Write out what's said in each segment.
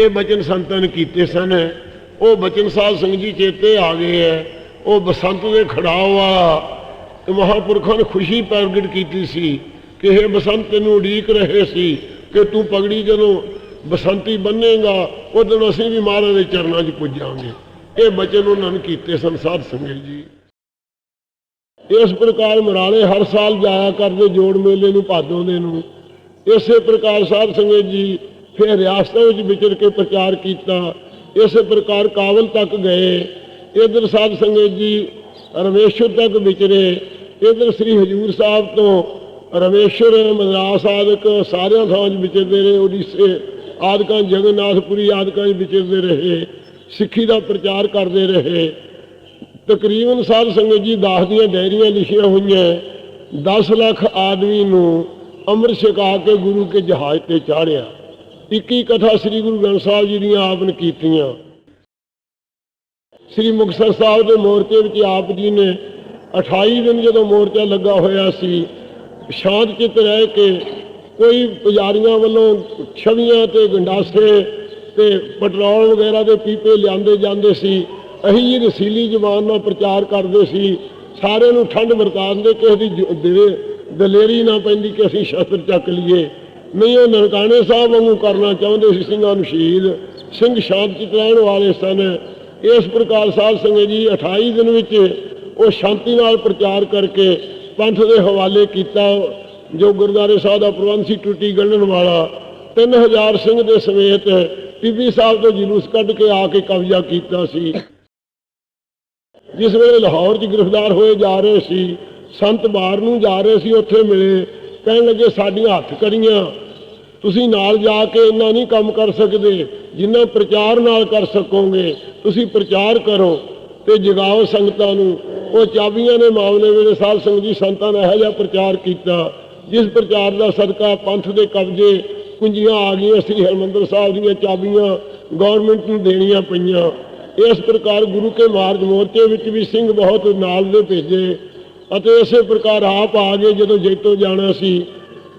ਇਹ ਬਚਨ ਸੰਤਾਂ ਨੇ ਕੀਤੇ ਸਨ। ਉਹ ਬਚਨ ਸਾਧ ਸਿੰਘ ਜੀ ਚੇਤੇ ਆ ਗਏ ਹੈ ਉਹ ਬਸੰਤ ਦੇ ਖੜਾਓ ਵਾਲਾ ਮਹਾਪੁਰਖਾਂ ਨੇ ਖੁਸ਼ੀ ਪ੍ਰਗਟ ਕੀਤੀ ਸੀ ਕਿ ਇਹ ਬਸੰਤ, ਤੈਨੂੰ ਉਡੀਕ ਰਹੇ ਸੀ ਕਿ ਤੂੰ ਪਗੜੀ ਜਦੋਂ ਬਸੰਤੀ ਬੰਨੇਗਾ, ਉਦੋਂ ਅਸੀਂ ਵੀ ਮਹਾਰਾਜ ਦੇ ਚਰਨਾਂ 'ਚ ਪੁੱਜਾਂਗੇ। ਇਹ ਬਚਨ ਉਹਨਾਂ ਨੇ ਕੀਤੇ ਸਨ ਸਾਧ ਸੰਗਤ ਜੀ। ਇਸ ਪ੍ਰਕਾਰ ਮਰਾਲੇ ਹਰ ਸਾਲ ਜਾਇਆ ਕਰਦੇ ਜੋੜ ਮੇਲੇ ਨੂੰ, ਭਾਦੋਂ ਦੇ ਨੂੰ। ਇਸੇ ਪ੍ਰਕਾਰ ਸਾਧ ਸੰਗਤ ਜੀ ਫਿਰ ਰਿਆਸਤਾਂ ਵਿੱਚ ਵਿਚਰ ਕੇ ਪ੍ਰਚਾਰ ਕੀਤਾ, ਇਸੇ ਪ੍ਰਕਾਰ ਕਾਬਲ ਤੱਕ ਗਏ, ਇਧਰ ਸਾਧ ਸੰਗਤ ਜੀ ਰਮੇਸ਼ਵਰ ਤੱਕ ਵਿਚਰੇ, ਇਧਰ ਸ੍ਰੀ ਹਜੂਰ ਸਾਹਿਬ ਤੋਂ ਰਮੇਸ਼ਵਰ ਮਦਰਾਸ ਆਦਿਕ ਸਾਰਿਆਂ ਥਾਵਾਂ 'ਚ ਵਿਚਰਦੇ ਰਹੇ, ਉੜੀਸੇ ਆਦਿਕਾਂ, ਜਗਨਨਾਥਪੁਰੀ ਆਦਿਕਾਂ 'ਚ ਵਿਚਰਦੇ ਰਹੇ, ਸਿੱਖੀ ਦਾ ਪ੍ਰਚਾਰ ਕਰਦੇ ਰਹੇ। ਤਕਰੀਬਨ ਸਾਧ ਸੰਗਤ ਜੀ ਦਾਸ ਦੀਆਂ ਡਾਇਰੀਆਂ ਲਿਖੀਆਂ ਹੋਈਆਂ 10 ਲੱਖ ਆਦਮੀ ਨੂੰ ਅੰਮ੍ਰਿਤ ਛਕਾ ਕੇ ਗੁਰੂ ਕੇ ਜਹਾਜ਼ ਤੇ ਚਾੜਿਆ 21 ਕਥਾ ਸ੍ਰੀ ਗੁਰੂ ਗ੍ਰੰਥ ਸਾਹਿਬ ਜੀ ਦੀਆਂ ਆਪ ਨੇ ਕੀਤੀਆਂ। ਸ੍ਰੀ ਮੁਕਤਸਰ ਸਾਹਿਬ ਦੇ ਮੋਰਚੇ ਵਿੱਚ ਆਪ ਜੀ ਨੇ 28 ਦਿਨ ਜਦੋਂ ਮੋਰਚਾ ਲੱਗਾ ਹੋਇਆ ਸੀ, ਸ਼ਾਂਤ ਚਿੱਤ ਰਹਿ ਕੇ ਕੋਈ ਪੁਜਾਰੀਆਂ ਵੱਲੋਂ ਛਵੀਆਂ ਤੇ ਗੰਡਾਸੇ ਤੇ ਪੈਟਰੋਲ ਵਗੈਰਾ ਦੇ ਪੀਪੇ ਲਿਆਂਦੇ ਜਾਂਦੇ ਸੀ, ਅਸੀਂ ਜੀ ਰਸੀਲੀ ਜ਼ਬਾਨ ਨਾਲ ਪ੍ਰਚਾਰ ਕਰਦੇ ਸੀ, ਸਾਰਿਆਂ ਨੂੰ ਠੰਡ ਵਰਤਾਉਂਦੇ ਕਿਸੇ ਦੀ ਜ- ਦਿਵੇ ਦਲੇਰੀ ਨਾ ਪੈਂਦੀ ਕਿ ਅਸੀਂ ਸ਼ਸਤਰ ਚੱਕ ਲਈਏ। ਨਹੀਂ ਉਹ ਨਨਕਾਣੇ ਸਾਹਿਬ ਵਾਂਗੂ ਕਰਨਾ ਚਾਹੁੰਦੇ ਸੀ, ਸਿੰਘਾਂ ਨੂੰ ਸ਼ਹੀਦ। ਸਿੰਘ ਸ਼ਾਂਤ ਰਹਿਣ ਵਾਲੇ ਸਨ। ਇਸ ਪ੍ਰਕਾਰ ਸਾਧ ਸੰਗਤ ਜੀ 28 ਦਿਨ ਵਿੱਚ ਉਹ ਸ਼ਾਂਤੀ ਨਾਲ ਪ੍ਰਚਾਰ ਕਰਕੇ ਪੰਥ ਦੇ ਹਵਾਲੇ ਕੀਤਾ। ਜੋ ਗੁਰਦਾਰੇ ਸਾਹਿਬ ਦਾ ਪ੍ਰਬੰਧ ਸੀ ਟੁੱਟੀ ਗੰਢਣ ਵਾਲਾ 3000 ਸਿੰਘ ਦੇ ਸਮੇਤ ਟਿੱਬੀ ਸਾਹਿਬ ਤੋਂ ਜਲੂਸ ਕੱਢ ਕੇ ਆ ਕੇ ਕਬਜ਼ਾ ਕੀਤਾ ਸੀ। ਜਿਸ ਵੇਲੇ ਲਾਹੌਰ 'ਚ ਗ੍ਰਿਫਤਾਰ ਹੋਏ ਜਾ ਰਹੇ ਸੀ, ਸੰਤ ਬਾਹਰ ਨੂੰ ਜਾ ਰਹੇ ਸੀ, ਉੱਥੇ ਮਿਲੇ। ਕਹਿਣ ਲੱਗੇ, ਸਾਡੀਆਂ ਹੱਥ ਕਰੀਆਂ। ਤੁਸੀਂ ਨਾਲ ਜਾ ਕੇ ਇੰਨਾ ਨਹੀਂ ਕੰਮ ਕਰ ਸਕਦੇ, ਜਿੰਨਾ ਪ੍ਰਚਾਰ ਨਾਲ ਕਰ ਸਕੋਗੇ। ਤੁਸੀਂ ਪ੍ਰਚਾਰ ਕਰੋ ਤੇ ਜਗਾਓ ਸੰਗਤਾਂ ਨੂੰ। ਉਹ ਚਾਬੀਆਂ ਦੇ ਮਾਮਲੇ ਵੇਲੇ ਸਾਹਿਬ ਸਿੰਘ ਜੀ, ਸੰਤਾਂ ਨੇ ਇਹੋ ਜਿਹਾ ਪ੍ਰਚਾਰ ਕੀਤਾ, ਜਿਸ ਪ੍ਰਚਾਰ ਦਾ ਸਦਕਾ ਪੰਥ ਦੇ ਕਬਜ਼ੇ ਕੁੰਜੀਆਂ ਆ ਗਈਆਂ ਸ੍ਰੀ ਹਰਮੰਦਰ ਸਾਹਿਬ ਦੀਆਂ ਚਾਬੀਆਂ ਗਵਰਨਮੈਂਟ ਨੂੰ ਦੇਣੀਆਂ ਪਈਆਂ। ਇਸ ਪ੍ਰਕਾਰ ਗੁਰੂ ਕੇ ਮਾਰਗ ਮੋਰਚੇ ਵਿੱਚ ਵੀ ਸਿੰਘ ਬਹੁਤ ਨਾਲ ਦੇ ਭੇਜੇ। ਅਤੇ ਇਸੇ ਪ੍ਰਕਾਰ ਆਪ ਆ ਗਏ ਜਦੋਂ ਜੈਤੋ ਜਾਣਾ ਸੀ।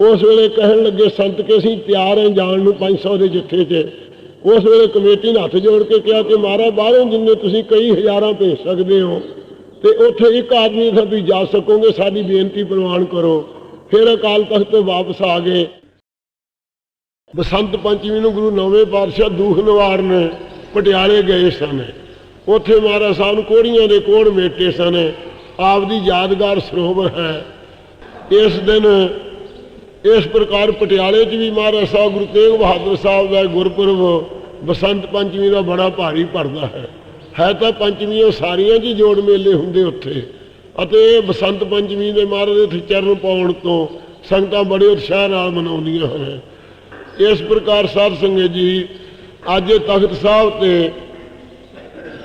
ਉਸ ਵੇਲੇ ਕਹਿਣ ਲੱਗੇ, ਸੰਤ ਕੇ ਅਸੀਂ ਤਿਆਰ ਹਾਂ ਜਾਣ ਨੂੰ 500 ਦੇ ਜੱਥੇ ਤੇ। ਉਸ ਵੇਲੇ ਕਮੇਟੀ ਨੇ ਹੱਥ ਜੋੜ ਕੇ ਕਿਹਾ ਕਿ, ਮਹਾਰਾਜ, ਬਾਹਰੋਂ ਜਿੰਨੇ ਤੁਸੀਂ ਕਈ ਹਜ਼ਾਰਾਂ ਭੇਜ ਸਕਦੇ ਹੋ, ਤੇ ਉੱਥੇ ਇੱਕ ਆਦਮੀ ਤਾਂ ਤੁਸੀਂ ਜਾ ਸਕੋਗੇ, ਸਾਡੀ ਬੇਨਤੀ ਪ੍ਰਵਾਨ ਕਰੋ। ਫਿਰ ਅਕਾਲ ਤਖਤ ਤੋਂ ਵਾਪਸ ਆ ਗਏ। ਬਸੰਤ ਪੰਚਮੀ ਨੂੰ ਗੁਰੂ ਨੌਵੇਂ ਪਾਤਸ਼ਾਹ ਦੂਖ ਨਿਵਾਰਨ ਪਟਿਆਲੇ ਗਏ ਸਨ। ਉੱਥੇ ਮਹਾਰਾਜ ਸਾਹਿਬ ਨੂੰ ਕੋੜੀਆਂ ਦੇ ਕੋੜ ਮੇਟੇ ਸਨ। ਆਪ ਦੀ ਯਾਦਗਾਰ ਸਰੋਵਰ ਹੈ। ਇਸ ਦਿਨ ਇਸ ਪ੍ਰਕਾਰ ਪਟਿਆਲੇ 'ਚ ਵੀ ਮਹਾਰਾਜ ਸਾਹਿਬ ਗੁਰੂ ਤੇਗ ਬਹਾਦਰ ਸਾਹਿਬ ਦਾ ਗੁਰਪੁਰਬ ਬਸੰਤ ਪੰਚਮੀ ਦਾ ਬੜਾ ਭਾਰੀ ਭਰਦਾ ਹੈ। ਹੈ ਤਾਂ ਪੰਚਮੀਆਂ ਸਾਰੀਆਂ ਜੀ ਜੋੜ ਮੇਲੇ ਹੁੰਦੇ ਉੱਥੇ। ਅਤੇ ਇਹ ਬਸੰਤ ਪੰਚਮੀ ਦੇ ਮਹਾਰਾਜ ਦੇ ਚਰਨ ਪਾਉਣ ਤੋਂ ਸੰਗਤਾਂ ਬੜੇ ਉਤਸ਼ਾਹ ਨਾਲ ਮਨਾਉਂਦੀਆਂ ਹਨ। ਇਸ ਪ੍ਰਕਾਰ ਸਾਧ ਸੰਗਤ ਜੀ, ਅੱਜ ਤਖਤ ਸਾਹਿਬ ਤੇ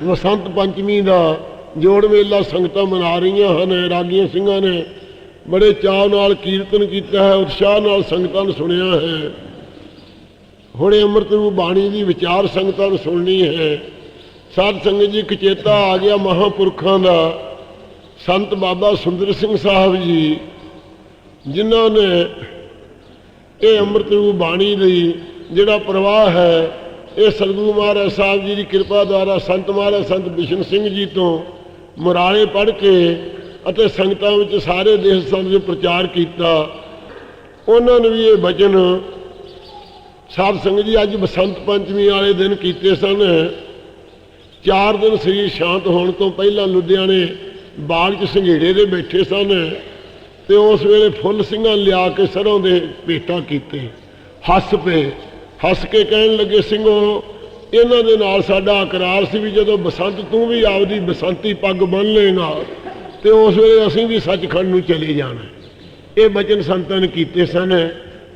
ਬਸੰਤ ਪੰਚਮੀ ਦਾ ਜੋੜ ਮੇਲਾ ਸੰਗਤਾਂ ਮਨਾ ਰਹੀਆਂ ਹਨ, ਰਾਗੀਆਂ ਸਿੰਘਾਂ ਨੇ ਬੜੇ ਚਾਅ ਨਾਲ ਕੀਰਤਨ ਕੀਤਾ ਹੈ, ਉਤਸ਼ਾਹ ਨਾਲ ਸੰਗਤਾਂ ਨੂੰ ਸੁਣਿਆ ਹੈ। ਹੁਣੇ ਅੰਮ੍ਰਿਤ ਰੂਪ ਬਾਣੀ ਦੀ ਵਿਚਾਰ ਸੰਗਤਾਂ ਨੂੰ ਸੁਣਨੀ ਹੈ। ਸਾਧ ਸੰਗਤ ਜੀ ਕਚੇਤਾ ਆ ਗਿਆ ਮਹਾਪੁਰਖਾਂ ਦਾ, ਸੰਤ ਬਾਬਾ ਸੁੰਦਰ ਸਿੰਘ ਸਾਹਿਬ ਜੀ, ਜਿਨ੍ਹਾਂ ਨੇ ਇਹ ਅੰਮ੍ਰਿਤ ਰੂਪ ਬਾਣੀ ਦੀ ਜਿਹੜਾ ਪ੍ਰਵਾਹ ਹੈ, ਇਹ ਸਤਿਗੁਰੂ ਮਹਾਰਾਜ ਸਾਹਿਬ ਜੀ ਦੀ ਕਿਰਪਾ ਦੁਆਰਾ ਸੰਤ ਮਹਾਰਾਜ, ਸੰਤ ਬਿਸ਼ਨ ਸਿੰਘ ਜੀ ਤੋਂ ਮੁਰਾਲੇ ਪੜ੍ਹ ਕੇ ਅਤੇ ਸੰਗਤਾਂ ਵਿੱਚ ਸਾਰੇ ਦੇਸ਼ ਸੰਤ ਦੇ ਪ੍ਰਚਾਰ ਕੀਤਾ, ਉਹਨਾਂ ਨੇ ਵੀ ਇਹ ਬਚਨ ਸਾਧ ਸੰਗਤ ਜੀ ਅੱਜ ਬਸੰਤ ਪੰਚਮੀ ਵਾਲੇ ਦਿਨ ਕੀਤੇ ਸਨ। ਚਾਰ ਦਿਨ ਸਰੀਰ ਸ਼ਾਂਤ ਹੋਣ ਤੋਂ ਪਹਿਲਾਂ ਲੁਧਿਆਣੇ ਬਾਗ 'ਚ ਸੰਘੇੜੇ ਦੇ ਬੈਠੇ ਸਨ ਤੇ ਉਸ ਵੇਲੇ ਫੁੱਲ ਸਿੰਘਾਂ ਲਿਆ ਕੇ ਸਰੋਂ ਦੇ ਭੇਟਾਂ ਕੀਤੇ। ਹੱਸ ਪਏ, ਹੱਸ ਕੇ ਕਹਿਣ ਲੱਗੇ, ਸਿੰਘੋ ਇਹਨਾਂ ਦੇ ਨਾਲ ਸਾਡਾ ਇਕਰਾਰ ਸੀ ਵੀ ਜਦੋਂ ਬਸੰਤ ਤੂੰ ਵੀ ਆਪਦੀ ਬਸੰਤੀ ਪੱਗ ਬੰਨ ਲੇਗਾ ਤੇ ਉਸ ਵੇਲੇ ਅਸੀਂ ਵੀ ਸੱਚਖੰਡ ਨੂੰ ਚਲੇ ਜਾਣਾ। ਇਹ ਬਚਨ ਸੰਤਾਂ ਨੇ ਕੀਤੇ ਸਨ।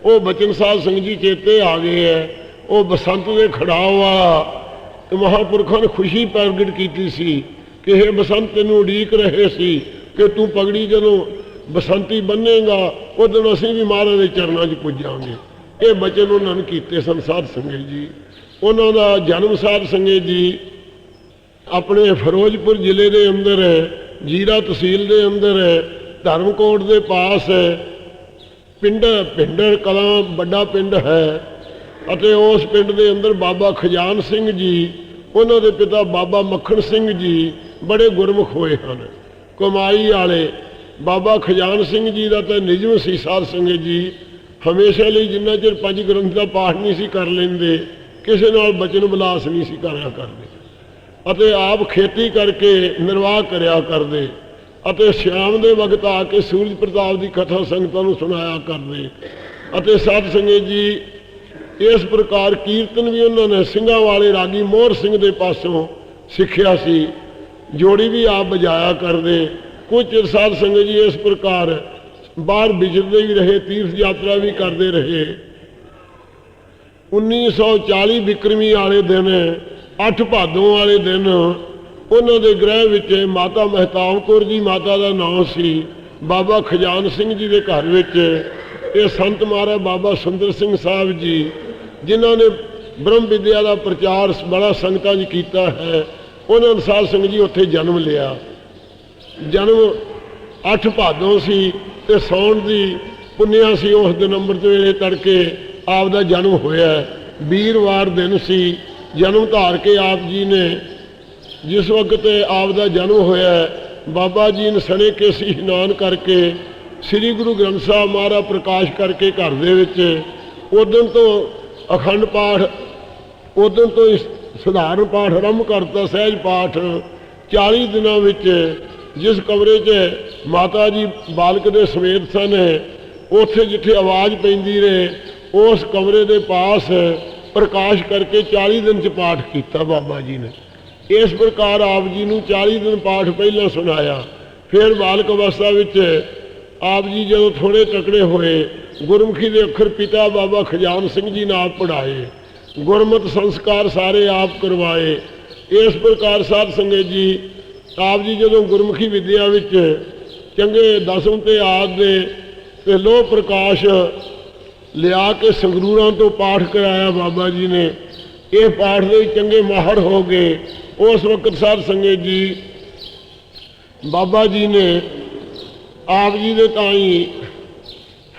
ਉਹ ਬਚਨ ਸਾਧ ਸਿੰਘ ਜੀ ਚੇਤੇ ਆ ਗਏ ਹੈ ਉਹ ਬਸੰਤ ਦੇ ਖੜਾਓ ਵਾਲਾ ਮਹਾਂਪੁਰਖਾਂ ਨੇ ਖੁਸ਼ੀ ਪ੍ਰਗਟ ਕੀਤੀ ਸੀ ਕਿ ਇਹ ਬਸੰਤ, ਤੈਨੂੰ ਉਡੀਕ ਰਹੇ ਸੀ ਕਿ ਤੂੰ ਪਗੜੀ ਜਦੋਂ ਬਸੰਤੀ ਬੰਨੇਗਾ, ਉਦੋਂ ਅਸੀਂ ਵੀ ਮਹਾਰਾਜ ਦੇ ਚਰਨਾਂ 'ਚ ਪੁੱਜਾਂਗੇ। ਇਹ ਬਚਨ ਉਹਨਾਂ ਨੇ ਕੀਤੇ ਸਨ ਸਾਧ ਸੰਗਤ ਜੀ। ਉਹਨਾਂ ਦਾ ਜਨਮ ਸਾਧ ਸੰਗਤ ਜੀ ਆਪਣੇ ਫਿਰੋਜ਼ਪੁਰ ਜ਼ਿਲ੍ਹੇ ਦੇ ਅੰਦਰ ਹੈ, ਜੀਰਾ ਤਹਿਸੀਲ ਦੇ ਅੰਦਰ ਹੈ, ਧਰਮਕੋਟ ਦੇ ਪਾਸ ਹੈ, ਪਿੰਡ ਪਿੰਡਰ ਕਲਾਂ ਵੱਡਾ ਪਿੰਡ ਹੈ ਅਤੇ ਉਸ ਪਿੰਡ ਦੇ ਅੰਦਰ ਬਾਬਾ ਖਜਾਨ ਸਿੰਘ ਜੀ, ਉਹਨਾਂ ਦੇ ਪਿਤਾ ਬਾਬਾ ਮੱਖਣ ਸਿੰਘ ਜੀ ਬੜੇ ਗੁਰਮੁਖ ਹੋਏ ਹਨ। ਕਮਾਈ ਵਾਲੇ ਬਾਬਾ ਖਜਾਨ ਸਿੰਘ ਜੀ ਦਾ ਤਾਂ ਨਿਜਮ ਸੀ ਸਾਧ ਸੰਗਤ ਜੀ, ਹਮੇਸ਼ਾ ਲਈ ਜਿੰਨਾ ਚਿਰ ਪੰਜ ਗ੍ਰੰਥ ਦਾ ਪਾਠ ਨਹੀਂ ਸੀ ਕਰ ਲੈਂਦੇ ਕਿਸੇ ਨਾਲ ਬਚਨ ਬਲਾਸ ਨਹੀਂ ਸੀ ਕਰਿਆ ਕਰਦੇ। ਅਤੇ ਆਪ ਖੇਤੀ ਕਰਕੇ ਨਿਰਵਾਹ ਕਰਿਆ ਕਰਦੇ। ਅਤੇ ਸ਼ਾਮ ਦੇ ਵਕਤ ਆ ਕੇ ਸੂਰਜ ਪ੍ਰਤਾਪ ਦੀ ਕਥਾ ਸੰਗਤਾਂ ਨੂੰ ਸੁਣਾਇਆ ਕਰਦੇ। ਅਤੇ ਸਾਧ ਸੰਗਤ ਜੀ, ਇਸ ਪ੍ਰਕਾਰ ਕੀਰਤਨ ਵੀ ਉਹਨਾਂ ਨੇ ਸਿੰਘਾਂ ਵਾਲੇ ਰਾਗੀ ਮੋਹਰ ਸਿੰਘ ਦੇ ਪਾਸੋਂ ਸਿੱਖਿਆ ਸੀ। ਜੋੜੀ ਵੀ ਆਪ ਬਜਾਇਆ ਕਰਦੇ। ਕੁਝ ਚਿਰ ਸਾਧ ਸੰਗਤ ਜੀ ਇਸ ਪ੍ਰਕਾਰ ਬਾਹਰ ਵਿਚਰਦੇ ਵੀ ਰਹੇ, ਤੀਰਥ ਯਾਤਰਾ ਵੀ ਕਰਦੇ ਰਹੇ। 1940 ਵਿਕਰਮੀ ਵਾਲੇ ਦਿਨ 8 ਭਾਦੋਂ ਵਾਲੇ ਦਿਨ, ਉਹਨਾਂ ਦੇ ਗ੍ਰਹਿ ਵਿੱਚ ਮਾਤਾ ਮਹਿਤਾਬ ਕੌਰ ਜੀ ਮਾਤਾ ਦਾ ਨਾਮ ਸੀ, ਬਾਬਾ ਖਜਾਨ ਸਿੰਘ ਜੀ ਦੇ ਘਰ ਵਿੱਚ ਇਹ ਸੰਤ ਮਹਾਰਾਜ ਬਾਬਾ ਸੁੰਦਰ ਸਿੰਘ ਸਾਹਿਬ ਜੀ, ਜਿਨ੍ਹਾਂ ਨੇ ਬ੍ਰਹਮ ਵਿਦਿਆ ਦਾ ਪ੍ਰਚਾਰ ਬੜਾ ਸੰਗਤਾਂ 'ਚ ਕੀਤਾ ਹੈ, ਉਹਨਾਂ ਨੇ ਸਾਧ ਸੰਗਤ ਜੀ ਉੱਥੇ ਜਨਮ ਲਿਆ। ਜਨਮ 8 ਭਾਦੋਂ ਸੀ, ਤੇ ਸੌਣ ਦੀ ਪੁੰਨਿਆ ਸੀ ਉਸ ਦਿਨ ਅੰਮ੍ਰਿਤ ਵੇਲੇ ਤੜਕੇ ਆਪ ਦਾ ਜਨਮ ਹੋਇਆ ਵੀਰਵਾਰ ਦਿਨ ਸੀ, ਜਨਮ ਧਾਰ ਕੇ ਆਪ ਜੀ ਨੇ ਜਿਸ ਵਕਤ ਆਪ ਦਾ ਜਨਮ ਹੋਇਆ ਬਾਬਾ ਜੀ ਨੇ ਸਣੇ ਕੇ ਸੀ ਇਸ਼ਨਾਨ ਕਰਕੇ ਸ੍ਰੀ ਗੁਰੂ ਗ੍ਰੰਥ ਸਾਹਿਬ ਮਹਾਰਾਜ ਪ੍ਰਕਾਸ਼ ਕਰਕੇ ਘਰ ਦੇ ਵਿੱਚ ਉਦੋਂ ਤੋਂ ਅਖੰਡ ਪਾਠ ਉਦੋਂ ਤੋਂ ਸਧਾਰਨ ਪਾਠ ਆਰੰਭ ਕਰਤਾ, ਸਹਿਜ ਪਾਠ 40 ਦਿਨਾਂ ਵਿੱਚ, ਜਿਸ ਕਮਰੇ 'ਚ ਮਾਤਾ ਜੀ ਬਾਲਕ ਦੇ ਸਮੇਤ ਸਨ, ਉੱਥੇ ਜਿੱਥੇ ਆਵਾਜ਼ ਪੈਂਦੀ ਰਹੇ ਉਸ ਕਮਰੇ ਦੇ ਪਾਸ ਪ੍ਰਕਾਸ਼ ਕਰਕੇ 40 ਦਿਨ 'ਚ ਪਾਠ ਕੀਤਾ ਬਾਬਾ ਜੀ ਨੇ। ਇਸ ਪ੍ਰਕਾਰ ਆਪ ਜੀ ਨੂੰ 40 ਦਿਨ ਪਾਠ ਪਹਿਲਾਂ ਸੁਣਾਇਆ। ਫਿਰ ਬਾਲਕ ਅਵਸਥਾ ਵਿੱਚ ਆਪ ਜੀ ਜਦੋਂ ਥੋੜੇ ਤਕੜੇ ਹੋਏ, ਗੁਰਮੁਖੀ ਦੇ ਅੱਖਰ ਪਿਤਾ ਬਾਬਾ ਖਜਾਨ ਸਿੰਘ ਜੀ ਨੇ ਆਪ ਪੜਾਏ ਗੁਰਮਤ ਸੰਸਕਾਰ ਸਾਰੇ ਆਪ ਕਰਵਾਏ। ਇਸ ਪ੍ਰਕਾਰ ਸਾਧ ਸੰਗਤ ਜੀ, ਆਪ ਜੀ ਜਦੋਂ ਗੁਰਮੁਖੀ ਵਿਦਿਆ ਵਿੱਚ ਚੰਗੇ ਦਸਮ ਤੇ ਆਦ ਦੇ ਤੇ ਲੋਹ ਪ੍ਰਕਾਸ਼ ਲਿਆ ਕੇ ਸੰਗਰੂਰਾਂ ਤੋਂ ਪਾਠ ਕਰਾਇਆ ਬਾਬਾ ਜੀ ਨੇ। ਇਹ ਪਾਠ ਦੇ ਚੰਗੇ ਮਾਹਰ ਹੋ ਗਏ। ਉਸ ਵਕਤ ਸਾਧ ਸੰਗਤ ਜੀ, ਬਾਬਾ ਜੀ ਨੇ ਆਪ ਜੀ ਦੇ ਤਾਈ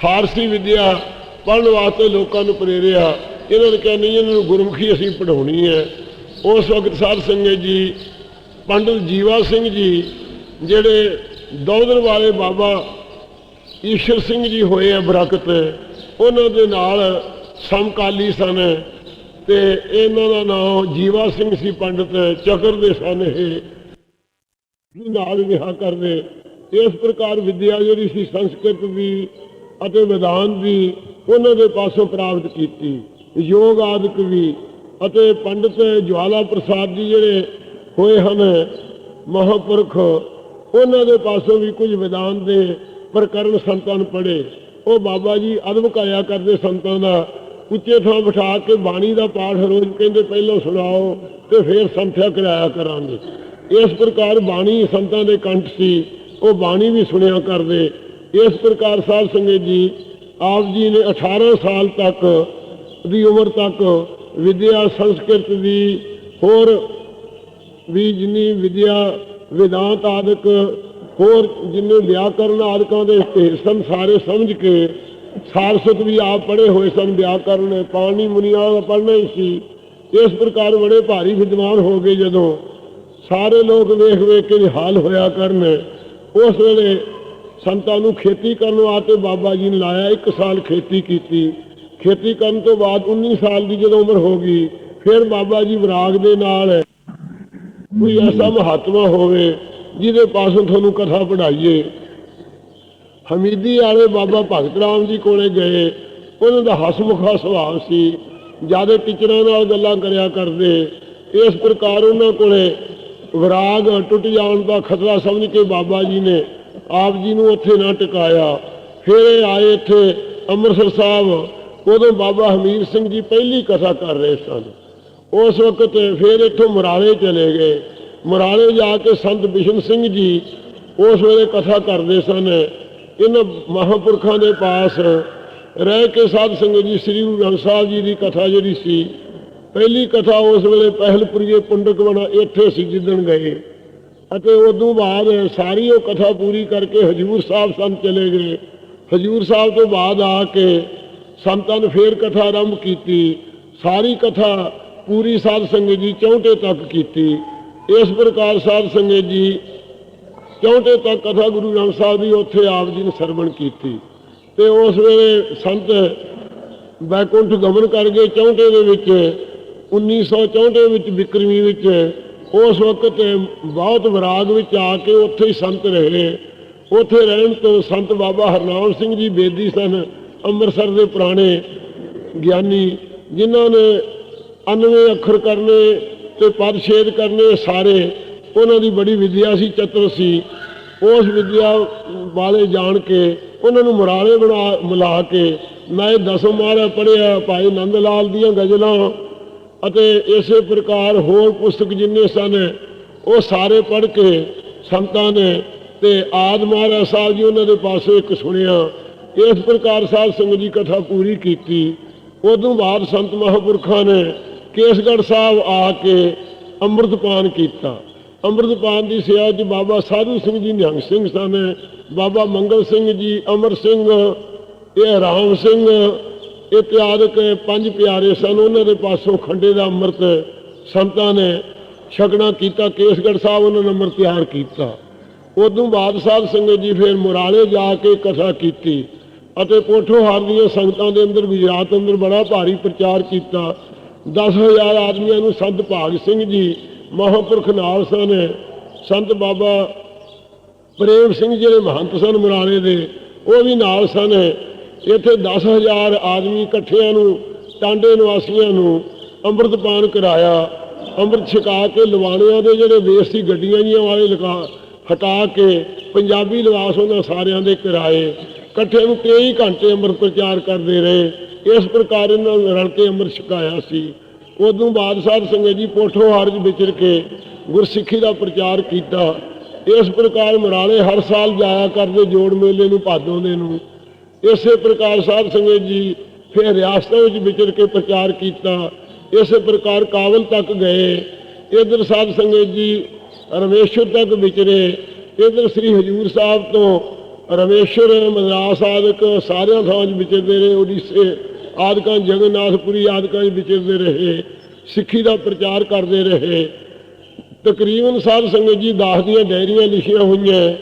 ਫਾਰਸੀ ਵਿਦਿਆ ਪੜ੍ਹਨ ਵਾਸਤੇ ਲੋਕਾਂ ਨੂੰ ਪ੍ਰੇਰਿਆ। ਇਹਨਾਂ ਨੇ ਕਿਹਾ, ਨਹੀਂ, ਇਹਨਾਂ ਨੂੰ ਗੁਰਮੁਖੀ ਅਸੀਂ ਪੜਾਉਣੀ ਹੈ। ਉਸ ਵਕਤ ਸਾਧ ਸੰਗਤ ਜੀ, ਪੰਡਤ ਜੀਵਾ ਸਿੰਘ ਜੀ, ਜਿਹੜੇ ਦੌਦਨ ਵਾਲੇ ਬਾਬਾ ਈਸ਼ਰ ਸਿੰਘ ਜੀ ਹੋਏ ਆ ਬਰਕਤ ਉਹਨਾਂ ਦੇ ਨਾਲ ਸਮਕਾਲੀ ਸਨ ਤੇ ਇਹਨਾਂ ਦਾ ਨਾਮ ਜੀਵਾ ਸਿੰਘ ਸੀ ਪੰਡਤ, ਚਕਰ ਦੇ ਸਨ ਇਹ। ਨਾਲ ਰਿਹਾ ਕਰਦੇ। ਇਸ ਪ੍ਰਕਾਰ ਵਿਦਿਆ ਜਿਹੜੀ ਸੀ, ਸੰਸਕ੍ਰਿਤ ਦੀ ਅਤੇ ਵਿਧਾਨ ਦੀ, ਉਹਨਾਂ ਦੇ ਪਾਸੋਂ ਪ੍ਰਾਪਤ ਕੀਤੀ। ਯੋਗ ਆਦਿਕ ਵੀ ਅਤੇ ਪੰਡਤ ਜਵਾਲਾ ਪ੍ਰਸਾਦ ਜੀ ਜਿਹੜੇ ਹੋਏ ਹਨ, ਮਹਾਂਪੁਰਖ, ਉਹਨਾਂ ਦੇ ਪਾਸੋਂ ਵੀ ਕੁਝ ਵਿਧਾਨ ਦੇ ਪ੍ਰਕਰਨ ਸੰਤਾਂ ਨੂੰ ਪੜ੍ਹੇ। ਉਹ ਬਾਬਾ ਜੀ ਅਦਬ ਕਾਇਆ ਕਰਦੇ ਸੰਤਾਂ ਦਾ, ਉੱਚੇ ਥਾਂ ਬਿਠਾ ਕੇ ਬਾਣੀ ਦਾ ਪਾਠ ਰੋਜ਼ ਕਹਿੰਦੇ ਪਹਿਲਾਂ ਸੁਣਾਓ ਤੇ ਫਿਰ ਸੰਥਿਆ ਕਰਾਇਆ ਕਰਾਂਗੇ। ਇਸ ਪ੍ਰਕਾਰ ਬਾਣੀ ਸੰਤਾਂ ਦੇ ਕੰਠ ਸੀ, ਉਹ ਬਾਣੀ ਵੀ ਸੁਣਿਆ ਕਰਦੇ। ਇਸ ਪ੍ਰਕਾਰ ਸਾਧ ਸੰਗਤ ਜੀ, ਆਪ ਜੀ ਨੇ 18 ਸਾਲ ਤੱਕ ਦੀ ਉਮਰ ਤੱਕ ਵਿਦਿਆ ਸੰਸਕ੍ਰਿਤ ਦੀ ਹੋਰ ਵੀ ਜਿੰਨੀ ਵਿਦਿਆ, ਵਿਦਾਂਤ ਆਦਿਕ ਹੋਰ ਜਿੰਨੇ ਵਿਆਕਰਨ ਆਦਿਕਾਂ ਦੇ ਢੇਰ ਸਾਰੇ ਸਮਝ ਕੇ ਸਾਰਸਤ ਵੀ ਆਪ ਪੜ੍ਹੇ ਹੋਏ ਸਨ ਵਿਆਕਰਨ ਪਾਣੀ ਮੁਨੀਆਂ ਦਾ ਪੜ੍ਹਨਾ ਹੀ ਸੀ। ਇਸ ਪ੍ਰਕਾਰ ਬੜੇ ਭਾਰੀ ਵਿਦਵਾਨ ਹੋ ਗਏ ਜਦੋਂ ਸਾਰੇ ਲੋਕ ਵੇਖ ਵੇਖ ਕੇ ਹਾਲ ਹੋਇਆ ਕਰਨ। ਉਸ ਵੇਲੇ ਸੰਤਾਂ ਨੂੰ ਖੇਤੀ ਕਰਨ ਵਾਸਤੇ ਬਾਬਾ ਜੀ ਨੇ ਲਾਇਆ ਇੱਕ ਸਾਲ ਖੇਤੀ ਕੀਤੀ। ਖੇਤੀ ਕਰਨ ਤੋਂ ਬਾਅਦ 19 ਸਾਲ ਦੀ ਜਦੋਂ ਉਮਰ ਹੋ ਗਈ, ਫਿਰ ਬਾਬਾ ਜੀ ਵਿਰਾਗ ਦੇ ਨਾਲ ਕੋਈ ਐਸਾ ਮਹਾਤਮਾ ਹੋਵੇ ਜਿਹਦੇ ਪਾਸੋਂ ਤੁਹਾਨੂੰ ਕਥਾ ਪੜਾਈਏ ਹਮੀਦੀ ਵਾਲੇ ਬਾਬਾ ਭਗਤ ਰਾਮ ਜੀ ਕੋਲੇ ਗਏ। ਉਹਨਾਂ ਦਾ ਹਸਮੁਖਾ ਸੁਭਾਅ ਸੀ। ਜ਼ਿਆਦਾ ਟੀਚਰਾਂ ਨਾਲ ਗੱਲਾਂ ਕਰਿਆ ਕਰਦੇ। ਇਸ ਪ੍ਰਕਾਰ ਉਹਨਾਂ ਕੋਲੇ ਵਿਰਾਗ ਟੁੱਟ ਜਾਣ ਦਾ ਖਤਰਾ ਸਮਝ ਕੇ ਬਾਬਾ ਜੀ ਨੇ ਆਪ ਜੀ ਨੂੰ ਉੱਥੇ ਨਾ ਟਿਕਾਇਆ। ਫਿਰ ਇਹ ਆਏ ਇੱਥੇ ਅੰਮ੍ਰਿਤਸਰ ਸਾਹਿਬ। ਉਦੋਂ ਬਾਬਾ ਹਮੀਰ ਸਿੰਘ ਜੀ ਪਹਿਲੀ ਕਥਾ ਕਰ ਰਹੇ ਸਨ। ਉਸ ਵਕਤ ਫਿਰ ਇੱਥੋਂ ਮੁਰਾਲੇ ਚਲੇ ਗਏ। ਮੁਰਾਲੇ ਜਾ ਕੇ ਸੰਤ ਬਿਸ਼ਨ ਸਿੰਘ ਜੀ ਉਸ ਵੇਲੇ ਕਥਾ ਕਰਦੇ ਸਨ। ਇਹਨਾਂ ਮਹਾਂਪੁਰਖਾਂ ਦੇ ਪਾਸ ਰਹਿ ਕੇ ਸਾਧ ਸੰਗਤ ਜੀ ਸ੍ਰੀ ਗੁਰੂ ਗ੍ਰੰਥ ਸਾਹਿਬ ਜੀ ਦੀ ਕਥਾ ਜਿਹੜੀ ਸੀ, ਪਹਿਲੀ ਕਥਾ ਉਸ ਵੇਲੇ ਪਹਿਲਪੁਰੀਏ ਪੁੰਡਕ ਬਣਾ ਇੱਥੇ ਸੀ ਜਿੱਦਣ ਗਏ। ਅਤੇ ਉਦੋਂ ਬਾਅਦ ਸਾਰੀ ਉਹ ਕਥਾ ਪੂਰੀ ਕਰਕੇ ਹਜੂਰ ਸਾਹਿਬ ਸੰਤ ਚਲੇ ਗਏ। ਹਜੂਰ ਸਾਹਿਬ ਤੋਂ ਬਾਅਦ ਆ ਕੇ ਸੰਤਾਂ ਨੇ ਫੇਰ ਕਥਾ ਆਰੰਭ ਕੀਤੀ। ਸਾਰੀ ਕਥਾ ਪੂਰੀ ਸਾਧ ਸੰਗਤ ਜੀ ਚੌਂਟੇ ਤੱਕ ਕੀਤੀ। ਇਸ ਪ੍ਰਕਾਰ ਸਾਧ ਸੰਗਤ ਜੀ ਚੌਂਟੇ ਤੱਕ ਕਥਾ ਗੁਰੂ ਗ੍ਰੰਥ ਸਾਹਿਬ ਦੀ ਉੱਥੇ ਆਪ ਜੀ ਨੇ ਸਰਵਣ ਕੀਤੀ। ਤੇ ਉਸ ਵੇਲੇ ਸੰਤ ਬੈਕੁੰਠ ਗਮਨ ਕਰ ਗਏ ਚੌਂਟੇ ਦੇ ਵਿੱਚ 1964 ਵਿੱਚ ਬਿਕਰਮੀ ਵਿੱਚ, ਉਸ ਵਕਤ ਬਹੁਤ ਵਿਰਾਗ ਵਿੱਚ ਆ ਕੇ ਉੱਥੇ ਹੀ ਸੰਤ ਰਹੇ। ਉੱਥੇ ਰਹਿਣ ਤੋਂ ਸੰਤ ਬਾਬਾ ਹਰਨਾਮ ਸਿੰਘ ਜੀ ਬੇਦੀ ਸਨ, ਅੰਮ੍ਰਿਤਸਰ ਦੇ ਪੁਰਾਣੇ ਗਿਆਨੀ, ਜਿਨ੍ਹਾਂ ਨੇ 99 ਅੱਖਰ ਕਰਨੇ ਤੇ ਪਦ ਛੇਦ ਕਰਨੇ ਸਾਰੇ। ਉਹਨਾਂ ਦੀ ਬੜੀ ਵਿਦਿਆ ਸੀ, ਚਤੁਰ ਸੀ। ਉਸ ਵਿਦਿਆ ਵਾਲੇ ਜਾਣ ਕੇ ਉਹਨਾਂ ਨੂੰ ਮੁਰਾਲੇ ਬਣਾ, ਮਿਲਾ ਕੇ ਮੈਂ ਦਸਮ ਮਾਰਾ ਪੜਿਆ ਭਾਈ ਨੰਦ ਲਾਲ ਦੀਆਂ ਗਜ਼ਲਾਂ। ਅਤੇ ਇਸੇ ਪ੍ਰਕਾਰ ਹੋਰ ਪੁਸਤਕ ਜਿੰਨੇ ਸਨ, ਉਹ ਸਾਰੇ ਪੜ੍ਹ ਕੇ ਸੰਤਾਂ ਨੇ ਤੇ ਆਦ ਮਹਾਰਾਜ ਸਾਹਿਬ ਜੀ ਉਹਨਾਂ ਦੇ ਪਾਸੇ ਇੱਕ ਸੁਣਿਆ। ਇਸ ਪ੍ਰਕਾਰ ਸਾਧ ਸੰਗਤ ਦੀ ਕਥਾ ਪੂਰੀ ਕੀਤੀ। ਉਦੋਂ ਬਾਅਦ ਸੰਤ ਮਹਾਂਪੁਰਖਾਂ ਨੇ ਕੇਸਗੜ੍ਹ ਸਾਹਿਬ ਆ ਕੇ ਅੰਮ੍ਰਿਤਪਾਨ ਕੀਤਾ। ਅੰਮ੍ਰਿਤਪਾਨ ਦੀ ਸੇਵਾ 'ਚ ਬਾਬਾ ਸਾਧੂ ਸਿੰਘ ਜੀ, ਨਿਹੰਗ ਸਿੰਘ ਸਨ, ਬਾਬਾ ਮੰਗਲ ਸਿੰਘ ਜੀ, ਅਮਰ ਸਿੰਘ, ਇਹ ਰਾਮ ਸਿੰਘ ਇਤਿਆਦਿਕ ਪੰਜ ਪਿਆਰੇ ਸਨ। ਉਹਨਾਂ ਦੇ ਪਾਸੋਂ ਖੰਡੇ ਦਾ ਅੰਮ੍ਰਿਤ ਸੰਤਾਂ ਨੇ ਛਕਣਾ ਕੀਤਾ, ਕੇਸਗੜ੍ਹ ਸਾਹਿਬ ਉਹਨਾਂ ਨੇ ਅੰਮ੍ਰਿਤ ਤਿਆਰ ਕੀਤਾ। ਉਦੋਂ ਬਾਅਦ ਸਾਹਿਬ ਸਿੰਘ ਜੀ ਫਿਰ ਮੁਰਾਲੇ ਜਾ ਕੇ ਕਥਾ ਕੀਤੀ ਅਤੇ ਕੋਠੋਹਾਰ ਦੀਆਂ ਸੰਗਤਾਂ ਦੇ ਅੰਦਰ, ਗੁਜਰਾਤ ਅੰਦਰ ਬੜਾ ਭਾਰੀ ਪ੍ਰਚਾਰ ਕੀਤਾ। 10000 ਆਦਮੀਆਂ ਨੂੰ ਸੰਤ ਭਾਗ ਸਿੰਘ ਜੀ ਮਹਾਂਪੁਰਖ ਨਾਲ ਸਨ। ਸੰਤ ਬਾਬਾ ਪ੍ਰੇਮ ਸਿੰਘ ਜਿਹੜੇ ਮਹੰਤ ਸਨ ਮੁਰਾਲੇ ਦੇ, ਉਹ ਵੀ ਨਾਲ ਸਨ। ਇੱਥੇ 10000 ਆਦਮੀ ਇਕੱਠਿਆਂ ਨੂੰ, ਟਾਂਡੇ ਨਿਵਾਸੀਆਂ ਨੂੰ ਅੰਮ੍ਰਿਤਪਾਨ ਕਰਾਇਆ। ਅੰਮ੍ਰਿਤ ਛਕਾ ਕੇ ਲਵਾਣਿਆਂ ਦੇ ਜਿਹੜੇ ਵੇਸ ਸੀ, ਗੱਡੀਆਂ ਜੀਆਂ ਵਾਲੇ ਲਗਾ, ਹਟਾ ਕੇ ਪੰਜਾਬੀ ਲਿਵਾਸ ਉਹਨਾਂ ਸਾਰਿਆਂ ਦੇ ਕਿਰਾਏ। ਇਕੱਠੇ ਨੂੰ 23 ਘੰਟੇ ਅੰਮ੍ਰਿਤ ਪ੍ਰਚਾਰ ਕਰਦੇ ਰਹੇ। ਇਸ ਪ੍ਰਕਾਰ ਇਹਨਾਂ ਨਾਲ ਰਲ ਕੇ ਅੰਮ੍ਰਿਤ ਛਕਾਇਆ ਸੀ। ਉਦੋਂ ਬਾਅਦ ਸਾਹਿਬ ਸੰਗਤ ਜੀ ਪੋਠੋਹਾਰ ਚ ਵਿਚਰ ਕੇ ਗੁਰਸਿੱਖੀ ਦਾ ਪ੍ਰਚਾਰ ਕੀਤਾ। ਇਸ ਪ੍ਰਕਾਰ ਮਰਾਲੇ ਹਰ ਸਾਲ ਜਾਇਆ ਕਰਦੇ ਜੋੜ ਮੇਲੇ ਨੂੰ, ਭਾਦੋਂ ਦੇ ਨੂੰ। ਇਸੇ ਪ੍ਰਕਾਰ ਸਾਹਿਬ ਸੰਗਤ ਜੀ ਫਿਰ ਰਿਆਸਤਾਂ ਵਿੱਚ ਵਿਚਰ ਕੇ ਪ੍ਰਚਾਰ ਕੀਤਾ। ਇਸੇ ਪ੍ਰਕਾਰ ਕਾਬਲ ਤੱਕ ਗਏ। ਇਧਰ ਸਾਹਿਬ ਸੰਗਤ ਜੀ ਰਮੇਸ਼ਵਰ ਤੱਕ ਵਿਚਰੇ। ਇਧਰ ਸ੍ਰੀ ਹਜੂਰ ਸਾਹਿਬ ਤੋਂ ਰਮੇਸ਼ਵਰ ਮਦਰਾਸ ਆਦਿਕ ਸਾਰਿਆਂ ਥਾਂ 'ਚ ਵਿਚਰਦੇ ਰਹੇ। ਉੜੀਸੇ ਆਦਿਕਾਂ ਜਗਨਨਾਥਪੁਰੀ ਆਦਿਕਾਂ ਵਿਚਰਦੇ ਰਹੇ, ਸਿੱਖੀ ਦਾ ਪ੍ਰਚਾਰ ਕਰਦੇ ਰਹੇ। ਤਕਰੀਬਨ ਸਾਧ ਸੰਗਤ ਜੀ ਦਾਸ ਦੀਆਂ ਡਾਇਰੀਆਂ ਲਿਖੀਆਂ ਹੋਈਆਂ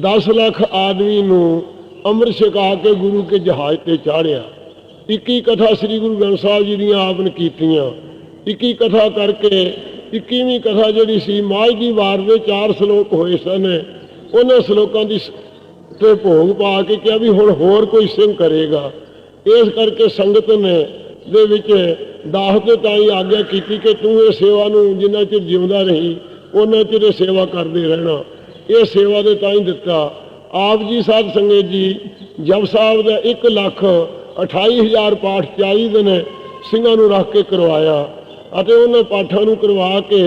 10 ਲੱਖ ਆਦਮੀ ਨੂੰ ਅੰਮ੍ਰਿਤ ਛਕਾ ਕੇ ਗੁਰੂ ਕੇ ਜਹਾਜ਼ ਤੇ ਚਾੜਿਆ। 21 ਕਥਾ ਸ੍ਰੀ ਗੁਰੂ ਗ੍ਰੰਥ ਸਾਹਿਬ ਜੀ ਦੀਆਂ ਆਪ ਨੇ ਕੀਤੀਆਂ। 21 ਕਥਾ ਕਰਕੇ 21ਵੀਂ ਕਥਾ ਜਿਹੜੀ ਸੀ ਮਾਝ ਦੀ ਵਾਰ ਦੇ ਚਾਰ ਸ਼ਲੋਕ ਹੋਏ ਸਨ। ਉਹਨਾਂ ਸ਼ਲੋਕਾਂ ਦੀ ਤੇ ਭੋਗ ਪਾ ਕੇ ਕਿਹਾ ਵੀ ਹੁਣ ਹੋਰ ਕੋਈ ਸਿੰਘ ਕਰੇਗਾ। ਇਸ ਕਰਕੇ ਸੰਗਤ ਨੇ ਦੇ ਵਿੱਚ ਦਾਸ ਤੇ ਤਾਂ ਆਗਿਆ ਕੀਤੀ ਕਿ ਤੂੰ ਇਹ ਸੇਵਾ ਨੂੰ ਜਿੰਨਾ ਚਿਰ ਜਿਉਂਦਾ ਰਹੀ ਉਹਨਾਂ ਚਿਰ ਇਹ ਸੇਵਾ ਕਰਦੇ ਰਹਿਣਾ। ਇਹ ਸੇਵਾ ਦੇ ਤਾਂ ਹੀ ਦਿੱਤਾ। ਆਪ ਜੀ ਸਾਧ ਸੰਗਤ ਜੀ, ਜਪ ਸਾਹਿਬ ਦਾ 1 ਲੱਖ 28000 ਪਾਠ 40 ਦਿਨ ਸਿੰਘਾਂ ਨੂੰ ਰੱਖ ਕੇ ਕਰਵਾਇਆ ਅਤੇ ਉਹਨਾਂ ਪਾਠਾਂ ਨੂੰ ਕਰਵਾ ਕੇ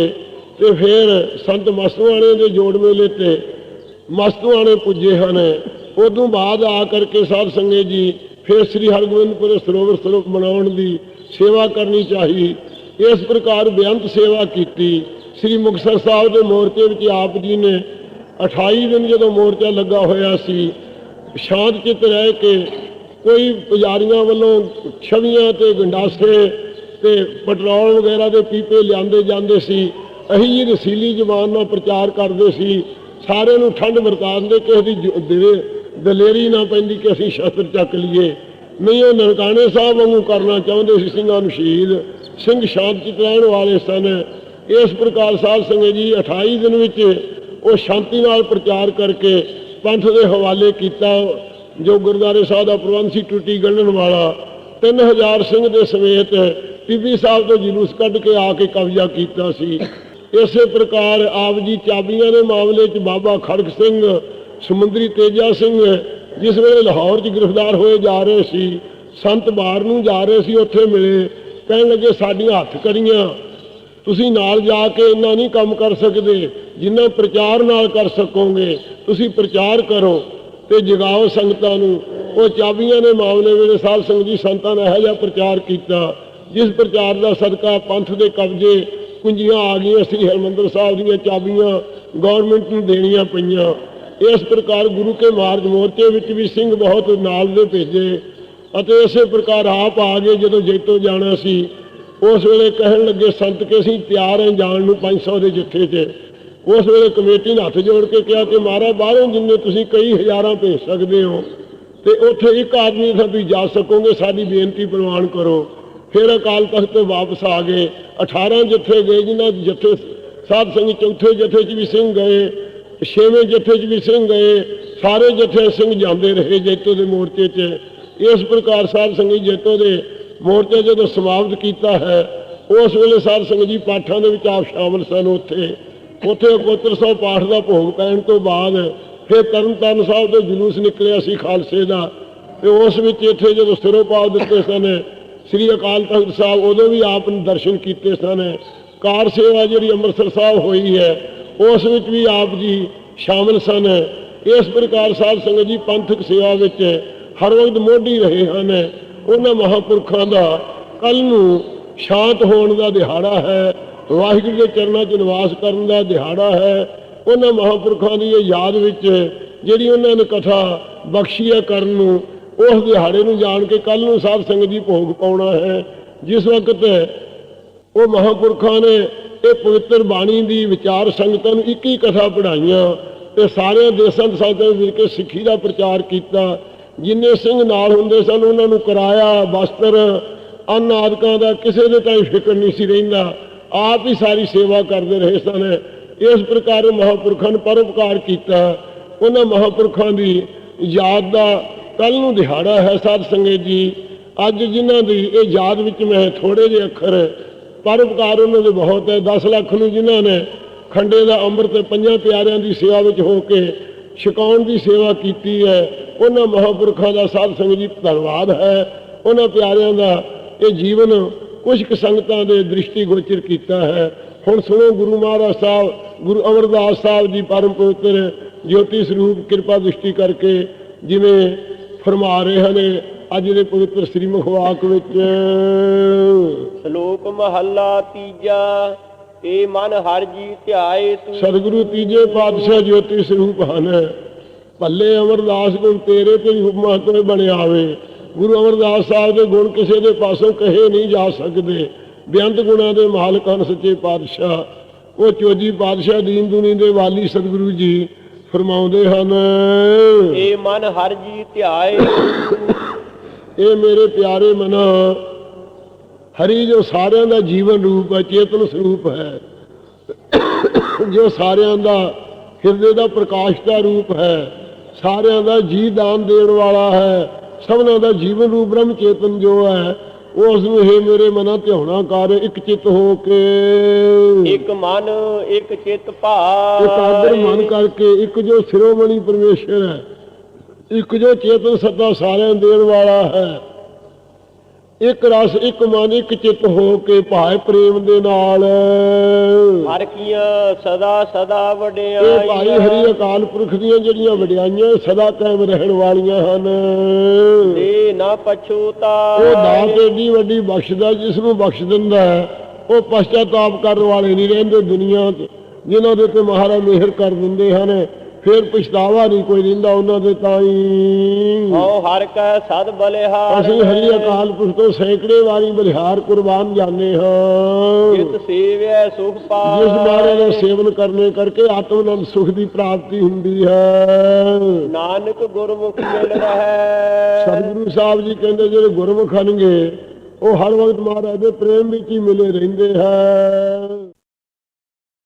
ਤੇ ਫਿਰ ਸੰਤ ਮਸਤੂਆਣੇ ਦੇ ਜੋੜ ਮੇਲੇ ਤੇ ਮਸਤੂਆਣੇ ਪੁੱਜੇ ਹਨ। ਉਦੋਂ ਬਾਅਦ ਆ ਕਰਕੇ ਸਾਧ ਸੰਗਤ ਜੀ ਫਿਰ ਸ੍ਰੀ ਹਰਗੋਬਿੰਦਪੁਰ ਸਰੋਵਰ ਸਰੂਪ ਬਣਾਉਣ ਦੀ ਸੇਵਾ ਕਰਨੀ ਚਾਹੀ। ਇਸ ਪ੍ਰਕਾਰ ਬੇਅੰਤ ਸੇਵਾ ਕੀਤੀ। ਸ੍ਰੀ ਮੁਕਤਸਰ ਸਾਹਿਬ ਦੇ ਮੋਰਚੇ ਵਿੱਚ ਆਪ ਜੀ ਨੇ 28 ਦਿਨ ਜਦੋਂ ਮੋਰਚਾ ਲੱਗਾ ਹੋਇਆ ਸੀ, ਸ਼ਾਂਤ ਚਿੱਤ ਰਹਿ ਕੇ ਕੋਈ ਪੁਜਾਰੀਆਂ ਵੱਲੋਂ ਛਵੀਆਂ ਤੇ ਗੰਡਾਸੇ ਤੇ ਪੈਟਰੋਲ ਵਗੈਰਾ ਦੇ ਪੀਪੇ ਲਿਆਂਦੇ ਜਾਂਦੇ ਸੀ। ਅਸੀਂ ਜੀ ਰਸੀਲੀ ਜ਼ਬਾਨ ਨਾਲ ਪ੍ਰਚਾਰ ਕਰਦੇ ਸੀ। ਸਾਰਿਆਂ ਨੂੰ ਠੰਡ ਵਰਤਾ ਦਿੰਦੇ ਕਿਸੇ ਦੀ ਜ- ਦਿਲੇ ਦਲੇਰੀ ਨਾ ਪੈਂਦੀ ਕਿ ਅਸੀਂ ਸ਼ਸਤਰ ਚੱਕ ਲਈਏ। ਨਹੀਂ, ਉਹ ਨਨਕਾਣੇ ਸਾਹਿਬ ਵਾਂਗੂ ਕਰਨਾ ਚਾਹੁੰਦੇ ਸੀ, ਸਿੰਘਾਂ ਨੂੰ ਸ਼ਹੀਦ। ਸਿੰਘ ਸ਼ਾਂਤ ਰਹਿਣ ਵਾਲੇ ਸਨ। ਇਸ ਪ੍ਰਕਾਰ ਸਾਧ ਸੰਗਤ ਜੀ 28 ਦਿਨ ਵਿੱਚ ਉਹ ਸ਼ਾਂਤੀ ਨਾਲ ਪ੍ਰਚਾਰ ਕਰਕੇ ਪੰਥ ਦੇ ਹਵਾਲੇ ਕੀਤਾ। ਜੋ ਗੁਰਦੁਆਰੇ ਸਾਹਿਬ ਦਾ ਪ੍ਰਬੰਧ ਸੀ, ਟੁੱਟੀ ਗੰਢਣ ਵਾਲਾ 3000 ਸਿੰਘ ਦੇ ਸਮੇਤ ਟਿੱਬੀ ਸਾਹਿਬ ਤੋਂ ਜਲੂਸ ਕੱਢ ਕੇ ਆ ਕੇ ਕਬਜ਼ਾ ਕੀਤਾ ਸੀ। ਇਸੇ ਪ੍ਰਕਾਰ ਆਪ ਜੀ ਚਾਬੀਆਂ ਦੇ ਮਾਮਲੇ 'ਚ ਬਾਬਾ ਖੜਕ ਸਿੰਘ ਸਮੁੰਦਰੀ ਤੇਜਾ ਸਿੰਘ, ਜਿਸ ਵੇਲੇ ਲਾਹੌਰ 'ਚ ਗ੍ਰਿਫਤਾਰ ਹੋਏ ਜਾ ਰਹੇ ਸੀ, ਸੰਤ ਬਾਰ ਨੂੰ ਜਾ ਰਹੇ ਸੀ, ਉੱਥੇ ਮਿਲੇ, ਕਹਿਣ ਲੱਗੇ, ਸਾਡੀਆਂ ਹੱਥ ਕਰੀਆਂ ਤੁਸੀਂ ਨਾਲ ਜਾ ਕੇ ਇੰਨਾ ਨਹੀਂ ਕੰਮ ਕਰ ਸਕਦੇ, ਜਿੰਨਾ ਪ੍ਰਚਾਰ ਨਾਲ ਕਰ ਸਕੋਗੇ, ਤੁਸੀਂ ਪ੍ਰਚਾਰ ਕਰੋ। ਤੇ ਜਗਾਓ ਸੰਗਤਾਂ ਨੂੰ, ਉਹ ਚਾਬੀਆਂ ਦੇ ਮਾਮਲੇ ਵੇਲੇ ਸਾਧ ਸੰਗਤ ਜੀ ਸੰਤਾਂ ਨੇ ਇਹੋ ਜਿਹਾ ਪ੍ਰਚਾਰ ਕੀਤਾ, ਜਿਸ ਪ੍ਰਚਾਰ ਦਾ ਸਦਕਾ ਪੰਥ ਦੇ ਕਬਜ਼ੇ ਕੁੰਜੀਆਂ ਆ ਗਈਆਂ ਸ੍ਰੀ ਹਰਮੰਦਰ ਸਾਹਿਬ ਦੀਆਂ ਚਾਬੀਆਂ ਗਵਰਨਮੈਂਟ ਨੂੰ ਦੇਣੀਆਂ ਪਈਆਂ। ਇਸ ਪ੍ਰਕਾਰ ਗੁਰੂ ਕੇ ਮਾਰਗ ਮੋਰਚੇ ਵਿੱਚ ਵੀ ਸਿੰਘ ਬਹੁਤ ਨਾਲ ਦੇ ਭੇਜੇ ਅਤੇ ਇਸੇ ਪ੍ਰਕਾਰ ਆਪ ਆ ਗਏ ਜਦੋਂ ਜੈਤੋ ਜਾਣਾ ਸੀ। ਉਸ ਵੇਲੇ ਕਹਿਣ ਲੱਗੇ, ਸੰਤ ਕੇ ਅਸੀਂ ਤਿਆਰ ਹਾਂ ਜਾਣ ਨੂੰ 500 ਦੇ ਜੱਥੇ 'ਚ। ਉਸ ਵੇਲੇ ਕਮੇਟੀ ਨੇ ਹੱਥ ਜੋੜ ਕੇ ਕਿਹਾ ਕਿ ਮਹਾਰਾਜ, ਬਾਹਰੋਂ ਜਿੰਨੇ ਤੁਸੀਂ ਕਈ ਹਜ਼ਾਰਾਂ ਭੇਜ ਸਕਦੇ ਹੋ ਤੇ ਉੱਥੇ ਇੱਕ ਆਦਮੀ ਤਾਂ ਤੁਸੀਂ ਜਾ ਸਕੋਗੇ, ਸਾਡੀ ਬੇਨਤੀ ਪ੍ਰਵਾਨ ਕਰੋ। ਫਿਰ ਅਕਾਲ ਤਖਤ ਤੇ ਵਾਪਸ ਆ ਗਏ। 18 ਜੱਥੇ ਗਏ, ਜਿਨ੍ਹਾਂ ਜੱਥੇ ਸਾਧ ਸੰਗ ਚੌਥੇ ਜੱਥੇ 'ਚ ਵੀ ਸਿੰਘ ਗਏ। ਛੇਵੇਂ ਜਥੇ 'ਚ ਵੀ ਸਿੰਘ ਗਏ ਸਾਰੇ ਜਥੇ ਸਿੰਘ ਜਾਂਦੇ ਰਹੇ ਜੇਤੋ ਦੇ ਮੋਰਚੇ 'ਚ। ਇਸ ਪ੍ਰਕਾਰ ਸਾਧ ਸੰਗੀ ਜੈਤੋ ਦੇ ਮੋਰਚੇ ਜਦੋਂ ਸਮਾਪਤ ਕੀਤਾ ਹੈ, ਉਸ ਵੇਲੇ ਸਾਹਿਬ ਸੰਗਤ ਜੀ ਪਾਠਾਂ ਦੇ ਵਿੱਚ ਆਪ ਸ਼ਾਮਲ ਸਨ ਉੱਥੇ। ਉੱਥੇ ਕੋਤਰ ਸਾਹਿਬ ਪਾਠ ਦਾ ਭੋਗ ਪੈਣ ਤੋਂ ਬਾਅਦ ਫਿਰ ਤਰਨਤਾਰਨ ਸਾਹਿਬ ਤੋਂ ਜਲੂਸ ਨਿਕਲਿਆ ਸੀ ਖਾਲਸੇ ਦਾ। ਤੇ ਉਸ ਵਿੱਚ ਇੱਥੇ ਜਦੋਂ ਸਿਰੋਂ ਪਾ ਦਿੱਤੇ ਸਨ, ਸ੍ਰੀ ਅਕਾਲ ਤਖਤ ਸਾਹਿਬ ਉਦੋਂ ਵੀ ਆਪ ਨੇ ਦਰਸ਼ਨ ਕੀਤੇ ਸਨ। ਕਾਰ ਸੇਵਾ ਜਿਹੜੀ ਅੰਮ੍ਰਿਤਸਰ ਸਾਹਿਬ ਹੋਈ ਹੈ ਉਸ ਵਿੱਚ ਵੀ ਆਪ ਜੀ ਸ਼ਾਮਲ ਸਨ। ਇਸ ਪ੍ਰਕਾਰ ਸਾਧ ਸੰਗਤ ਜੀ ਪੰਥਕ ਸੇਵਾ ਵਿੱਚ ਹਰ ਵਕਤ ਮੋਢੀ ਰਹੇ ਹਨ। ਉਹਨਾਂ ਮਹਾਪੁਰਖਾਂ ਦਾ ਕੱਲ ਨੂੰ ਸ਼ਾਂਤ ਹੋਣ ਦਾ ਦਿਹਾੜਾ ਹੈ। ਵਾਹਿਗੁਰੂ ਦੇ ਚਰਨਾਂ 'ਚ ਨਿਵਾਸ ਕਰਨ ਦਾ ਦਿਹਾੜਾ ਹੈ। ਉਹਨਾਂ ਮਹਾਪੁਰਖਾਂ ਦੀ ਇਹ ਯਾਦ ਵਿੱਚ ਜਿਹੜੀ ਉਹਨਾਂ ਨੇ ਕਥਾ ਬਖਸ਼ੀ ਹੈ ਕਰਨ ਨੂੰ, ਉਸ ਦਿਹਾੜੇ ਨੂੰ ਜਾਣ ਕੇ ਕੱਲ ਨੂੰ ਸਾਧ ਸੰਗਤ ਜੀ ਭੋਗ ਪਾਉਣਾ ਹੈ। ਜਿਸ ਵਕਤ ਉਹ ਮਹਾਪੁਰਖਾਂ ਨੇ ਇਹ ਪਵਿੱਤਰ ਬਾਣੀ ਦੀ ਵਿਚਾਰ ਸੰਗਤਾਂ ਨੂੰ ਇੱਕ ਹੀ ਕਥਾ ਪੜਾਈਆਂ ਤੇ ਸਾਰੇ ਦੇਸਾਂ ਦੇ ਸਾਥਾਂ ਵਿੱਚ ਕੇ ਸਿੱਖੀ ਦਾ ਪ੍ਰਚਾਰ ਕੀਤਾ। ਜਿੰਨੇ ਸਿੰਘ ਨਾਲ ਹੁੰਦੇ ਸਨ, ਉਹਨਾਂ ਨੂੰ ਕਰਾਇਆ ਵਸਤਰ, ਅੰਨ ਦਾ ਕਿਸੇ ਦੇ ਤਾਂ ਫਿਕਰ ਨਹੀਂ ਸੀ ਰਹਿੰਦਾ। ਆਪ ਹੀ ਸਾਰੀ ਸੇਵਾ ਕਰਦੇ ਰਹੇ ਸਨ। ਇਸ ਪ੍ਰਕਾਰ ਮਹਾਪੁਰਖਾਂ ਨੇ ਪਰਉਪਕਾਰ ਕੀਤਾ। ਉਹਨਾਂ ਮਹਾਂਪੁਰਖਾਂ ਦੀ ਯਾਦ ਦਾ ਕੱਲ ਨੂੰ ਦਿਹਾੜਾ ਹੈ ਸਾਧ ਸੰਗਤ ਜੀ। ਅੱਜ ਜਿਨ੍ਹਾਂ ਦੀ ਇਹ ਯਾਦ ਵਿੱਚ ਮੈਂ ਥੋੜੇ ਜਿਹੇ ਅੱਖਰ ਪਰਉਪਕਾਰ ਉਹਨਾਂ ਦੇ ਬਹੁਤ ਹੈ 10 ਲੱਖ ਨੂੰ ਜਿਨ੍ਹਾਂ ਨੇ ਖੰਡੇ ਦਾ ਅੰਮ੍ਰਿਤ ਤੇ ਪੰਜਾਂ ਪਿਆਰਿਆਂ ਦੀ ਸੇਵਾ ਵਿੱਚ ਹੋ ਕੇ ਛਕਾਉਣ ਦੀ ਸੇਵਾ ਕੀਤੀ ਹੈ, ਉਹਨਾਂ ਮਹਾਂਪੁਰਖਾਂ ਦਾ ਸਾਧ ਸੰਗਤ ਜੀ ਧੰਨਵਾਦ ਹੈ। ਉਹਨਾਂ ਪਿਆਰਿਆਂ ਦਾ ਇਹ ਜੀਵਨ ਕੁਝ ਕੁ ਸੰਗਤਾਂ ਦੇ ਦ੍ਰਿਸ਼ਟੀ ਗੋਚਰ ਕੀਤਾ ਹੈ। ਹੁਣ ਸੁਣੋ ਗੁਰੂ ਮਹਾਰਾਜ ਸਾਹਿਬ, ਗੁਰੂ ਅਮਰਦਾਸ ਸਾਹਿਬ ਜੀ ਪਰਮ ਪਵਿੱਤਰ ਜੋਤੀ ਸਰੂਪ ਕਿਰਪਾ ਦ੍ਰਿਸ਼ਟੀ ਕਰਕੇ ਜਿਵੇਂ ਫਰਮਾ ਰਹੇ ਹਨ ਅੱਜ ਦੇ ਪਵਿੱਤਰ ਸ੍ਰੀ ਮੁਖਵਾਕ ਵਿੱਚ। ਸ਼ਲੋਕ ਮਹੱਲਾ ਤੀਜਾ ਏ ਮਨ ਹਰ ਜੀ ਧਿਆਏ ਤੂੰ। ਸਤਿਗੁਰੂ ਤੀਜੇ ਪਾਤਸ਼ਾਹ ਜੋਤੀ ਸਰੂਪ ਹਨ। ਭੱਲੇ ਅਮਰਦਾਸ ਗੁਣ ਤੇਰੇ ਤੇ ਹੁਕਮਾਂ ਤੋਂ ਬਣਿਆਵੇ ਗੁਰੂ ਅਮਰਦਾਸ ਸਾਹਿਬ ਦੇ ਗੁਣ ਕਿਸੇ ਦੇ ਪਾਸੋਂ ਕਹੇ ਨਹੀਂ ਜਾ ਸਕਦੇ। ਬੇਅੰਤ ਗੁਣਾਂ ਦੇ ਮਾਲਕ ਹਨ ਸੱਚੇ ਪਾਤਸ਼ਾਹ। ਉਹ ਚੋਜੀ ਪਾਤਸ਼ਾਹ ਦੀਨ ਦੁਨੀ ਦੇ ਵਾਲੀ ਸਤਿਗੁਰੂ ਜੀ ਫਰਮਾਉਂਦੇ ਹਨ। ਏ ਮਨ ਹਰ ਜੀ ਧਿਆਏ ਇਹ ਮੇਰੇ ਪਿਆਰੇ ਮਨਾ ਹਰੀ ਜੋ ਸਾਰਿਆਂ ਦਾ ਜੀਵਨ ਰੂਪ ਹੈ ਚੇਤਨ ਸਰੂਪ ਹੈ। ਜੋ ਸਾਰਿਆਂ ਦਾ ਹਿਰਦੇ ਦਾ ਪ੍ਰਕਾਸ਼ ਦਾ ਰੂਪ ਹੈ ਸਾਰਿਆਂ ਦਾ ਜੀ ਦਾਨ ਦੇਣ ਵਾਲਾ ਹੈ ਸਭਨਾਂ ਦਾ ਜੀਵਨ ਰੂਪ ਬ੍ਰਹਮ ਚੇਤਨ ਜੋ ਹੈ ਉਸ ਨੂੰ ਇਹ ਮੇਰੇ ਮਨਾ ਧਿਆਉਣਾ ਕਰ ਇੱਕ ਚਿੱਤ ਹੋ ਕੇ। ਇੱਕ ਮਨ ਇੱਕ ਚਿੱਤ ਭਾਵ ਇਕਾਗਰ ਮਨ ਕਰਕੇ ਇੱਕ ਜੋ ਸ਼ਿਰੋਮਣੀ ਪਰਮੇਸ਼ਰ ਹੈ ਇੱਕ ਜੋ ਚੇਤਨ ਸੱਤਾ ਸਾਰਿਆਂ ਦੇਣ ਵਾਲਾ ਹੈ। ਇੱਕ ਰਸ ਇੱਕ ਮਨ ਇੱਕ ਚਿੱਤ ਹੋ ਕੇ ਭਾਏ ਪ੍ਰੇਮ ਦੇ ਨਾਲ। ਹਰ ਕੀਆਂ ਸਦਾ ਸਦਾ ਇਹ ਵਡਿਆਈ ਭਾਈ ਹਰੀ ਅਕਾਲ ਪੁਰਖ ਦੀਆਂ ਜਿਹੜੀਆਂ ਵਡਿਆਈਆਂ ਸਦਾ ਕਾਇਮ ਰਹਿਣ ਵਾਲੀਆਂ ਹਨ। ਤੇ ਨਾ ਪਛੂਤਾ ਉਹ ਦਾਤ ਏਡੀ ਵੱਡੀ ਬਖਸ਼ਦਾ ਜਿਸ ਨੂੰ ਬਖਸ਼ ਦਿੰਦਾ ਹੈ ਉਹ ਪਛਤਾਤਾਪ ਕਰਨ ਵਾਲੇ ਨਹੀਂ ਰਹਿੰਦੇ ਦੁਨੀਆ 'ਚ ਜਿਨ੍ਹਾਂ ਦੇ ਉੱਤੇ ਮਹਾਰਾਜ ਮਿਹਰ ਕਰ ਦਿੰਦੇ ਹਨ। ਫਿਰ ਪਛਤਾਵਾ ਨਹੀਂ ਕੋਈ ਰਹਿੰਦਾ ਉਹਨਾਂ ਦੇ ਤਾਈ ਹਉ ਹਰ ਕੈ ਸਦ ਬਲਿਹਾਰ ਅਸੀਂ ਹਰੀ ਅਕਾਲ ਪੁਰਖ ਤੋਂ ਸੈਂਕੜੇ ਵਾਰੀ ਬਲਿਹਾਰ ਕੁਰਬਾਨ ਜਾਂਦੇ ਹਾਂ। ਜਿਤ ਸੇਵਿਆ ਸੁਖ ਪਾਏ ਜਿਸ ਬਾਰੇ ਦਾ ਸੇਵਨ ਕਰਨੇ ਕਰਕੇ ਆਤਮਨੰਦ ਸੁਖ ਦੀ ਪ੍ਰਾਪਤੀ ਹੁੰਦੀ ਹੈ। ਨਾਨਕ ਗੁਰਮੁਖ ਮਿਲ ਰਹੈ। ਸਤਿਗੁਰੂ ਸਾਹਿਬ ਜੀ ਕਹਿੰਦੇ ਜਿਹੜੇ ਗੁਰਮੁਖ ਹਨਗੇ ਉਹ ਹਰ ਵਕਤ ਮਹਾਰਾਜ ਦੇ ਪ੍ਰੇਮ ਵਿੱਚ ਹੀ ਮਿਲੇ ਰਹਿੰਦੇ ਹੈ।